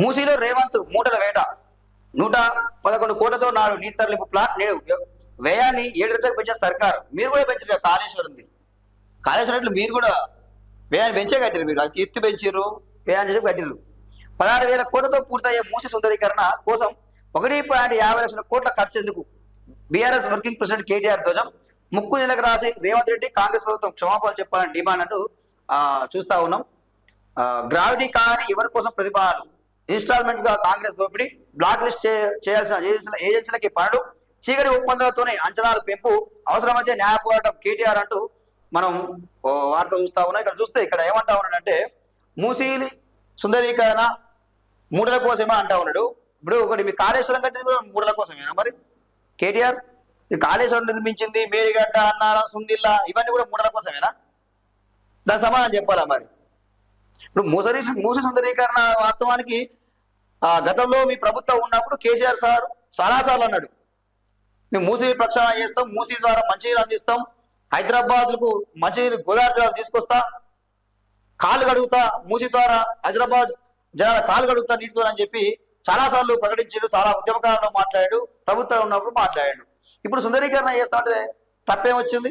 మూసీలో రేవంత్ మూటల వేట. నూట పదకొండు కోట్లతో నాడు నీటి తరలింపు ప్లాన్ నేడు వ్యయాన్ని ఏడు రెట్లకు పెంచిన సర్కార్. మీరు కూడా పెంచారు కాళేశ్వరంది కాళేశ్వరం మీరు కూడా వ్యయాన్ని పెంచే కట్టారు మీరు. అది ఎత్తు పెంచారు వ్యయాన్ని చెప్పి కట్టారు పదహారు వేల కోట్లతో పూర్తయ్యే మూసి సుందరీకరణ కోసం ఒకటి పాయింట్ యాభై లక్షల కోట్ల ఖర్చు ఎందుకు బీఆర్ఎస్ వర్కింగ్ ప్రెసిడెంట్ కేటీఆర్ ధ్వజం. ముక్కు నెలకు రాసి రేవంత్ రెడ్డి కాంగ్రెస్ ప్రభుత్వం క్షమాపణలు చెప్పాలని డిమాండ్ అంటూ చూస్తా ఉన్నాం. గ్రావిటీ కాని ఎవరి కోసం ప్రతిపాదనలు ఇన్స్టాల్మెంట్గా కాంగ్రెస్ దోపిడీ బ్లాక్ లిస్ట్ చేయాల్సిన ఏజెన్సీల ఏజెన్సీలకి పనులు చీకటి ఒప్పందాలతోనే అంచనాలు పెంపు అవసరమైతే న్యాయ పోరాటం కేటీఆర్ అంటూ మనం వార్తలు వార్త చూస్తా ఉన్నాం. ఇక్కడ చూస్తే ఇక్కడ ఏమంటా ఉన్నాడంటే మూసీలి సుందరీకరణ మూడల కోసమే అంటా ఉన్నాడు. ఇప్పుడు ఒకటి మీ కాళేశ్వరం కట్టింది కూడా మూడల కోసమేనా మరి? కేటీఆర్ ఈ కాళేశ్వరం నిర్మించింది మేరిగడ్డ అన్నారం సుందిల్లా ఇవన్నీ కూడా మూడల కోసమేనా? దాని సమాధానం చెప్పాలా మరి? ఇప్పుడు మూసరి మూసి సుందరీకరణ వాస్తవానికి ఆ గతంలో మీ ప్రభుత్వం ఉన్నప్పుడు కేసీఆర్ సార్ చాలా సార్లు అన్నాడు. మేము మూసీ ప్రక్షాళన చేస్తాం మూసీ ద్వారా మంచినీరు అందిస్తాం హైదరాబాద్కు మంచినీరు గోదావరి జిల్లాకు తీసుకొస్తా కాలు కడుగుతా మూసి ద్వారా హైదరాబాద్ జనాల కాలు కడుగుతా నీటితో అని చెప్పి చాలా సార్లు ప్రకటించాడు చాలా ఉద్యమకారంలో మాట్లాడాడు ప్రభుత్వం ఉన్నప్పుడు మాట్లాడాడు. ఇప్పుడు సుందరీకరణ చేస్తా అంటే తప్పేం వచ్చింది?